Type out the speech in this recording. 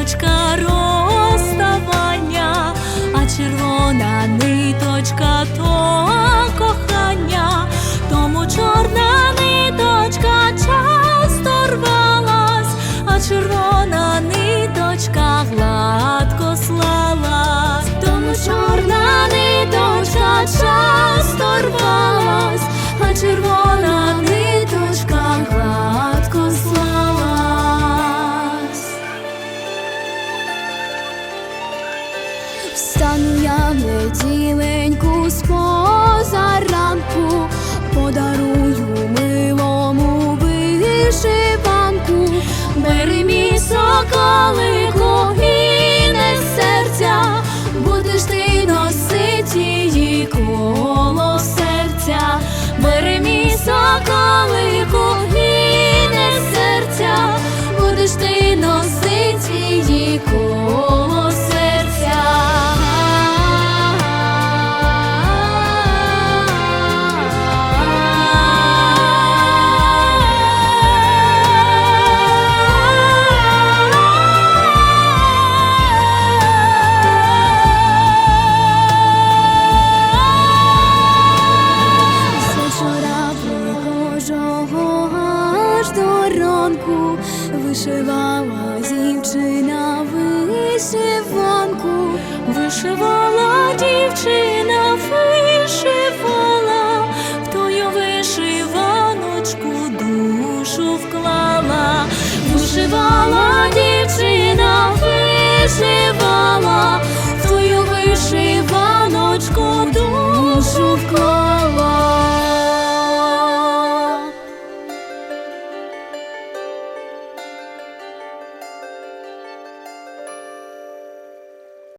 ниточка розставання, а червона ниточка то кохання, Встану я неділеньку з позаранку, подарую милому вишиванку, бери мій соколику ранку вишивала дівчина вишиванку, вишивала дівчина, вишивала, в тою вишиваночку душу вклала, вишивала дівчина, вишивала,